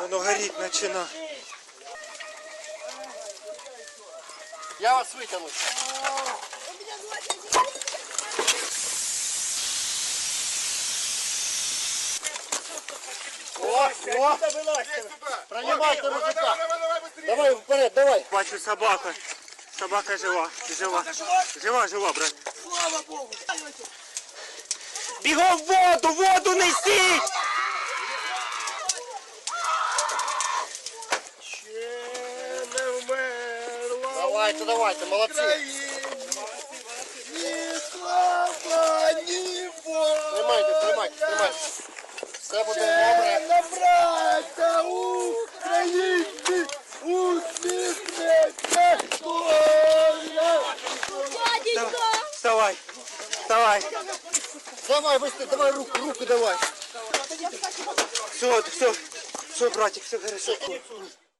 Воно горіть почина. Я вас витягну. О, о, Принимайте мужика. Давай вперед, давай. Бачу собака. Собака жива. Жива. Жива, жива, брат. Слава Богу! Бігом в воду, воду несіть! Давайте, давайте, молодці. Ні слава, ні воля. Тримайте, тримайте, тримайте. Все буде добре. На браття українці усміхнеться кожна. Вставай. Вставай. Давай, быстрее, давай руку, руку давай. Все, все. Все, братик, все хорошо.